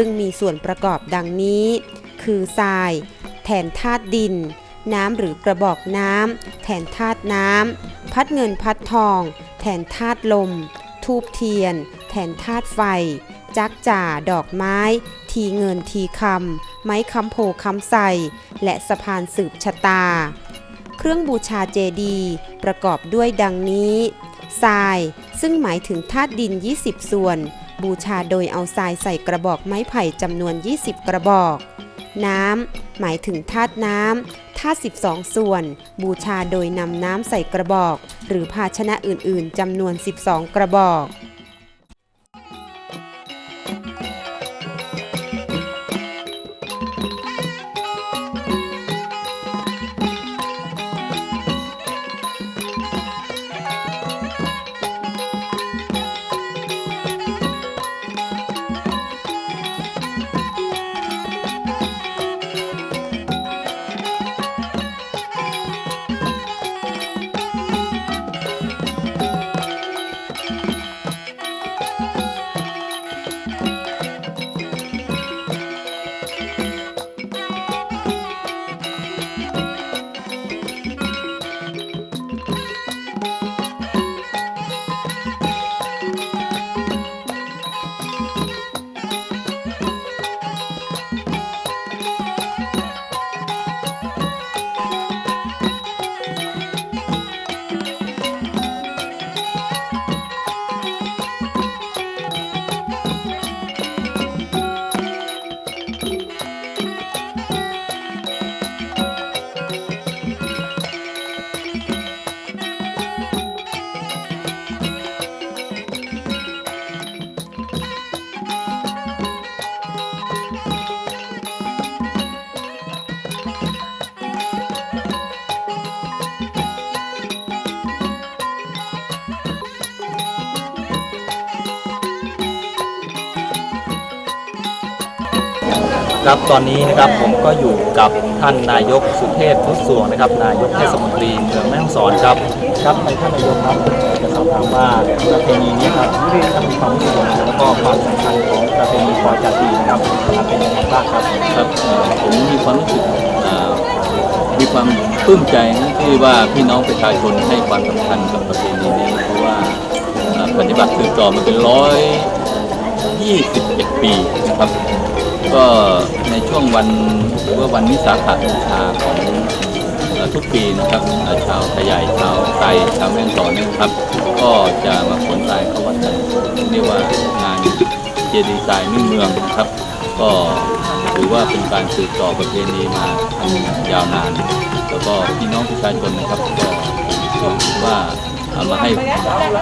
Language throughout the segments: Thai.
ซึ่งมีส่วนประกอบดังนี้ คือทราย แทนธาตุดิน น้ำหรือกระบอกน้ำแทนธาตุน้ำ พัดเงินพัดทอง แทนธาตุลม ทูบเทียน แทนธาตุไฟ จักจ่า ดอกไม้ ทีเงินทีคำ ไม้คำโพคำใส่และสะพานสืบชะตา เครื่องบูชาเจดีย์ประกอบด้วยดังนี้ทราย ซึ่งหมายถึงธาตุดิน 20 ส่วน บูชาโดยเอาทรายใส่กระบอกไม้ไผ่จำนวน 20 กระบอก น้ำหมายถึงธาตุน้ำธาตุ12 ส่วน บูชาโดยนำน้ำใส่กระบอก หรือภาชนะอื่นๆจำนวน 12 กระบอก ครับ ตอนนี้นะครับผมก็อยู่กับท่านนายกสุเทพทุสวงนะครับ นายกเทศมนตรีเมืองแม่ฮ่องสอนครับ ครับในท่านนายกครับจะสอบถามว่าประเพณีนี้ครับท่านมีความรู้สึกแล้วก็ความสำคัญของประเพณีปอยจาตีนะครับเป็นยังไงบ้างครับครับผมมีความรู้สึกมีความปลื้มใจนะที่ว่าพี่น้องประชาชนให้ความสำคัญกับประเพณีนี้เพราะว่าปฏิบัติสืบต่อมาเป็นร้อยยี่สิบเอ็ดปีนะครับ ก็ในช่วงวันหรือว่าวันวิสาขบูชาของทุกปีนะครับชาวไทยใหญ่ชาวไทยชาวแม่ฮ่องสอนนยนะครับ ก็จะมาขนทรายเข้าวัดกันเรียกว่างานเจดีย์ทรายมิ่งเมืองนะครับ ก็ถือว่าเป็นการสืบต่อประเพณีมาทำยาวนาน แล้วก็พี่น้องประชาชนนะครับก็ถือว่า เอาให้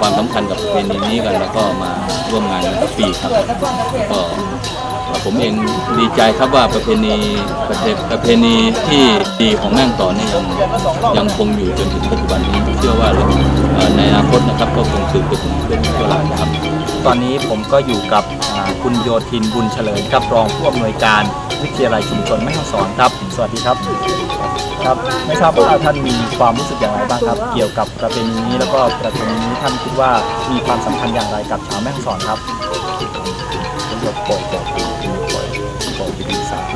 ความสำคัญกับเพณีนี้กัน แล้วก็มาร่วมงานทุกปีครับก็ผมเองดีใจครับว่าประเพณีประเพประเพณีที่ดีของแม่งต่อเนี่ยยังยังคงอยู่จนถึงปัจจุบันนี้เชื่อว่าในอนาคตนะครับก็คงสืบไปถึงเป็นเวลาดครับ ตอนนี้ผมก็อยู่กับคุณโยธินบุญเฉลิมครับรองผู้อำนวยการวิทยาลัยชุมชนแม่ฮ่องสอนครับ สวัสดีครับ ครับไม่ทราบว่าท่านมีความรู้สึกอย่างไรบ้างครับ เกี่ยวกับประเพณีนี้แล้วก็ประเพณีนี้ท่านคิดว่ามีความสำคัญอย่างไรกับชาวแม่ฮ่องสอนครับสำหรับปล่อยจากปีเป็นปล่อยปล่อยปีสาม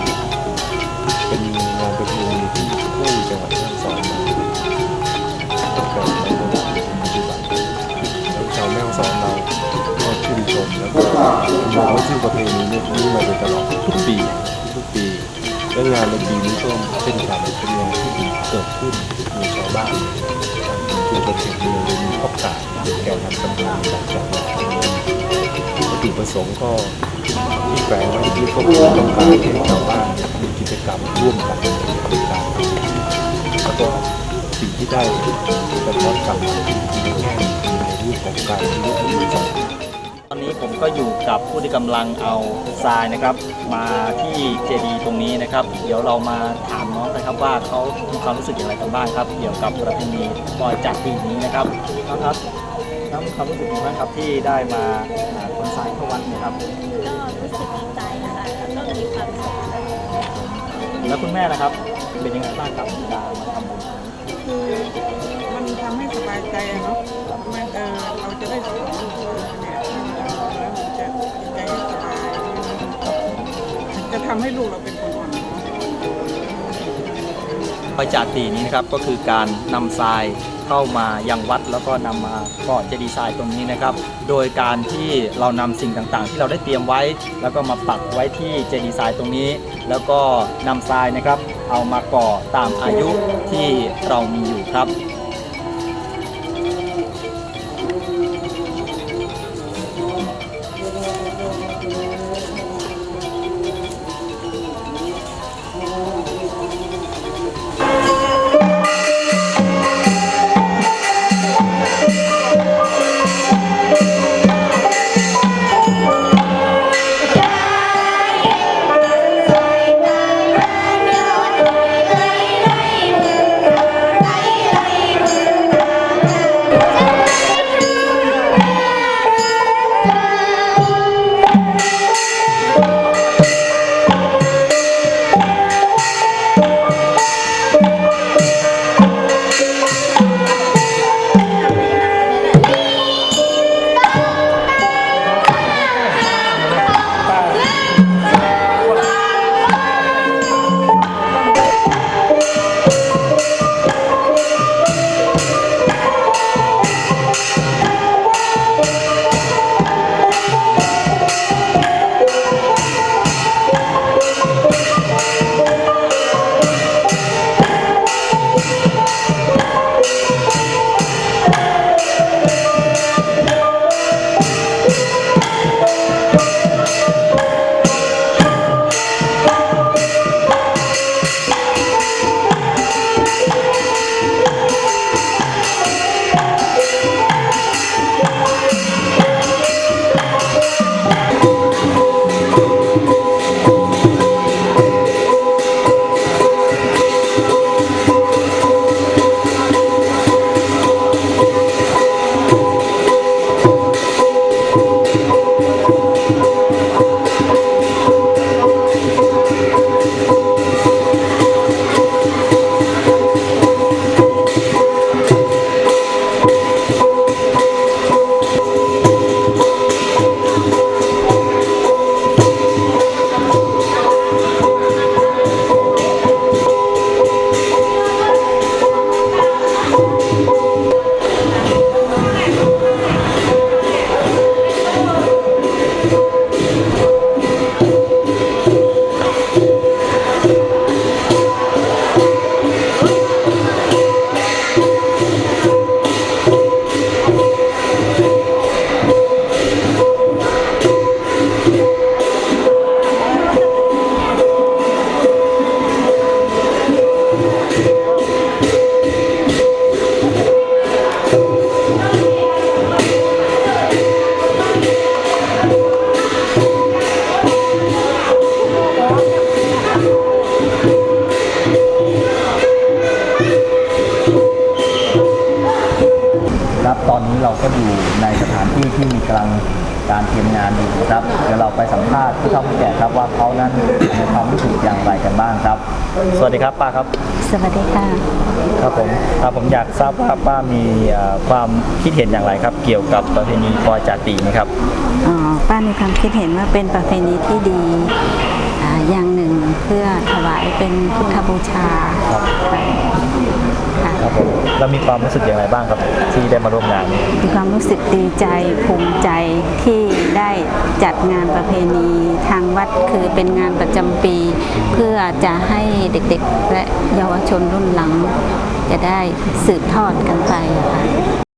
เป็นงานประเพณีที่คู่จังหวัดแม่ฮ่องสอนมาตั้งแต่ในราณจนปัจจุบันแล้วชาวแม่ฮ่องสอนเราก็ชื่นชมแล้วก็ยอมรับซึ่งประเพณีนี้นี้มาโดยตลอดทุกปีทุกปีและงานในปีนี้ก็เช่นกันเป็นงานที่เกิดขึ้นมีชาวบ้าน ชุมชนเขตเมืองโดยมีพ่อขารเป็นแกนนำสำคัญจากจังหวัดวัตถุประสงค์ก็ที่แฝงไว้ที่ก็คือต้องการให้ชาวบ้านมีกิจกรรมร่วมกันในการทำแล้วก็สิ่งที่ได้สะท้อนกลับมาในแง่ในรูปของการที่ยกมือจับ นนี้ผมก็อยู่กับผู้ที่กำลังเอาทรายนะครับ มาที่เจดีย์ตรงนี้นะครับ เดี๋ยวเรามาถามน้องนะครับว่าเขามีความรู้สึกอย่างไรกันบ้างครับ เกี่ยวกับประเพณีปอยจากปีนี้นะครับน้องครับน้องมีความรู้สึกยังไงบ้างครับที่ได้มาอ่าขนทรายเข้าวัดเนะครับ ก็รู้สึกดีใจนะคะแล้วก็มีความสุขแล้วคุณแม่นะครับ เป็นยังไงบ้างครับที่ได้มาทำบุญคือมันทำให้สบายใจอะเนาะมันเออเราจะได้ จะใจสบายจะทำให้ลูกเราเป็นคนอ่อนน้อมปอยจาตีนี้นะครับก็คือการนำทรายเข้ามายังวัดแล้วก็นำมาก่อเจดีย์ทรายตรงนี้นะครับ โดยการที่เรานำสิ่งต่างๆ ที่เราได้เตรียมไว้ แล้วก็มาปักไว้ที่เจดีย์ทรายตรงนี้ แล้วก็นำทรายนะครับ เอามาก่อตามอายุที่เรามีอยู่ครับ ครับตอนนี้เราก็อยู่ในสถานที่ที่มีกำลังการเตรียมงานอยู่นะครับเดี๋ยวเราไปสัมภาษณ์ผู้เฒ่าผู้แก่ครับว่าเขานั้นมีความรู้สึกอย่างไรกันบ้างครับ สวัสดีครับป้าครับ สวัสดีค่ะ ครับผมครับผมอยากทราบว่าป้ามีเอ่อความคิดเห็นอย่างไรครับ เกี่ยวกับประเพณีปอยจาตีนะครับ อ๋อ ป้ามีความคิดเห็นว่าเป็นประเพณีที่ดี อ่าอย่างหนึ่งเพื่อถวายเป็นพุทธบูชาครับค่ะครับผมแล้วมีความรู้สึกอย่างไรบ้างครับที่ได้มาร่วมงานนี้มีความรู้สึกดีใจภูมิใจที่ได้จัดงานประเพณีทางวัดคือเป็นงานประจำปี เพื่อจะให้เด็กๆ และเยาวชนรุ่นหลัง จะได้สืบทอดกันไปค่ะ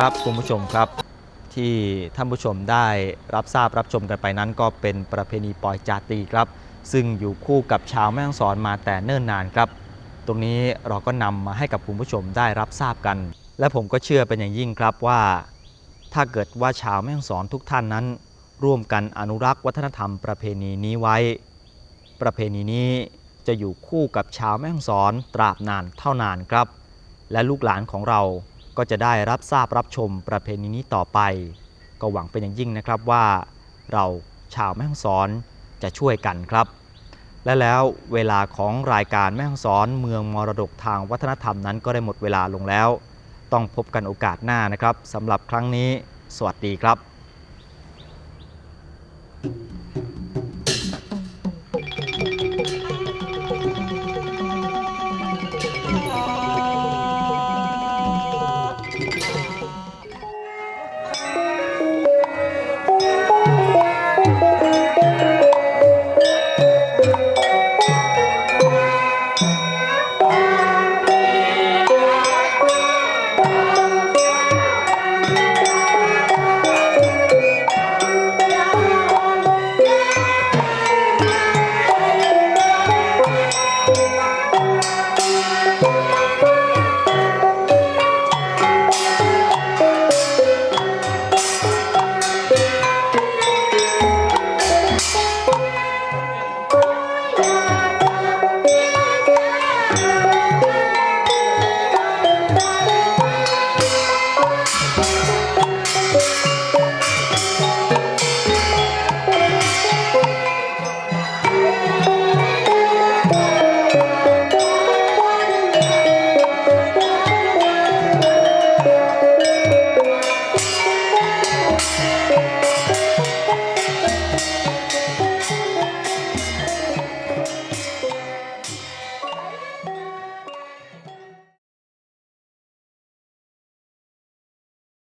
ครับคุณผู้ชมครับที่ท่านผู้ชมได้รับทราบรับชมกันไปนั้น ก็เป็นประเพณีปล่อยจาตีครับ ซึ่งอยู่คู่กับชาวแม่ฮ่องสอนมาแต่เนิ่นนานครับ ตรงนี้เราก็นำมาให้กับคุณผู้ชมได้รับทราบกัน และผมก็เชื่อเป็นอย่างยิ่งครับว่า ถ้าเกิดว่าชาวแม่ฮ่องสอนทุกท่านนั้น ร่วมกันอนุรักษ์วัฒนธรรมประเพณีนี้ไว้ ประเพณีนี้จะอยู่คู่กับชาวแม่ฮ่องสอนตราบนานเท่านานครับ และลูกหลานของเรา ก็จะได้รับทราบรับชมประเพณีนี้ต่อไป ก็หวังเป็นอย่างยิ่งนะครับว่าเราชาวแม่ฮ่องสอนจะช่วยกันครับ และแล้วเวลาของรายการแม่ฮ่องสอนเมืองมรดกทางวัฒนธรรมนั้นก็ได้หมดเวลาลงแล้ว ต้องพบกันโอกาสหน้านะครับสำหรับครั้งนี้ สวัสดีครับ